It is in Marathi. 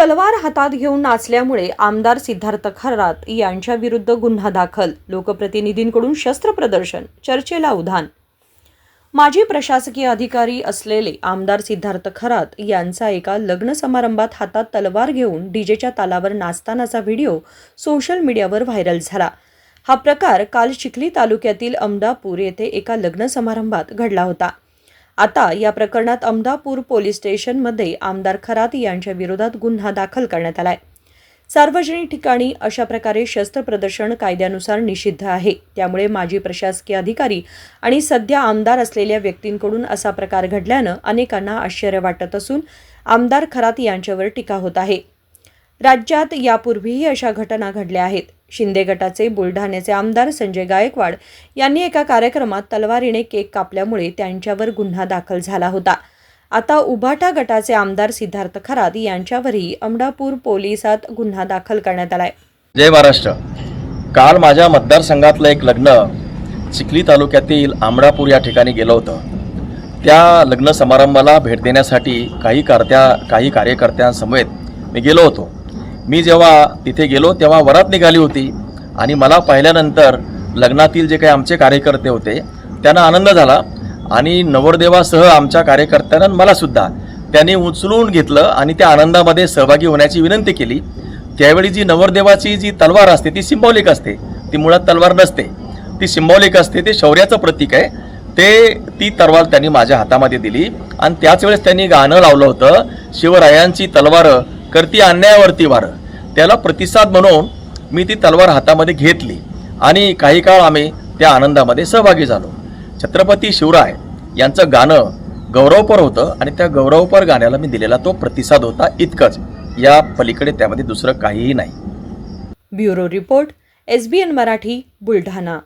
तलवार हातात घेऊन नाचल्यामुळे आमदार सिद्धार्थ खरात यांच्या विरुद्ध गुन्हा दाखल. लोकप्रतिनिधींकडून शस्त्र प्रदर्शन चर्चेला उधाण. माजी प्रशासकीय अधिकारी असलेले आमदार सिद्धार्थ खरात यांचा एका लग्न समारंभात हातात तलवार घेऊन डीजेच्या तालावर नाचतानाचा व्हिडिओ सोशल मीडियावर व्हायरल झाला. हा प्रकार काल चिखली तालुक्यातील अमदापूर येथे एका लग्न समारंभात घडला होता. आता या प्रकरणात अमदापूर पोलीस स्टेशनमध्ये आमदार खरात यांच्या विरोधात गुन्हा दाखल करण्यात आलाय. सार्वजनिक ठिकाणी अशा प्रकारे शस्त्र प्रदर्शन कायद्यानुसार निषिद्ध आहे. त्यामुळे माजी प्रशासकीय अधिकारी आणि सध्या आमदार असलेल्या व्यक्तींकडून असा प्रकार घडल्यानं अनेकांना आश्चर्य वाटत असून आमदार खरात यांच्यावर टीका होत आहे. राज्यात यापूर्वीही अशा घटना घडल्या आहेत. शिंदे गटाचे बुलढाण्याचे आमदार संजय गायकवाड यांनी एका कार्यक्रमात तलवारीने केक कापल्यामुळे त्यांच्यावर गुन्हा दाखल झाला होता. आता उभाटा गटाचे आमदार सिद्धार्थ खरात यांच्यावरही अमडापूर पोलिसात गुन्हा दाखल करण्यात आलाय. जय महाराष्ट्र. काल माझ्या मतदारसंघातलं एक लग्न चिखली तालुक्यातील आमडापूर या ठिकाणी गेलं होतं. त्या लग्न समारंभाला भेट देण्यासाठी काही कर्त्या काही कार्यकर्त्यांसमवेत मी गेलो होतो. मी जेव्हा तिथे गेलो तेव्हा वरात निघाली होती आणि मला पाहिल्यानंतर लग्नातील जे काही आमचे कार्यकर्ते होते त्यांना आनंद झाला आणि नवरदेवासह आमच्या कार्यकर्त्यांना मलासुद्धा त्यांनी उचलून घेतलं आणि त्या आनंदामध्ये सहभागी होण्याची विनंती केली. त्यावेळी जी नवरदेवाची जी तलवार असते ती सिंबॉलिक असते. ती मुळात तलवार नसते. ती सिंबॉलिक असते ते शौर्याचं प्रतीक आहे. ते ती तलवार त्यांनी माझ्या हातामध्ये दिली आणि त्याच वेळेस त्यांनी गाणं लावलं होतं शिवरायांची तलवार करती अन्यायावरती वार त्याला प्रतिसाद म्हणून मी ती तलवार हातामध्ये घेतली आणि काही काळ आम्ही त्या आनंदामध्ये सहभागी झालो. छत्रपती शिवराय यांचं गाणं गौरवपर होतं आणि त्या गौरवपर गाण्याला मी दिलेला तो प्रतिसाद होता इतकंच. या पलीकडे त्यामध्ये दुसरं काहीही नाही. Bureau report S B N Marathi Buldhana.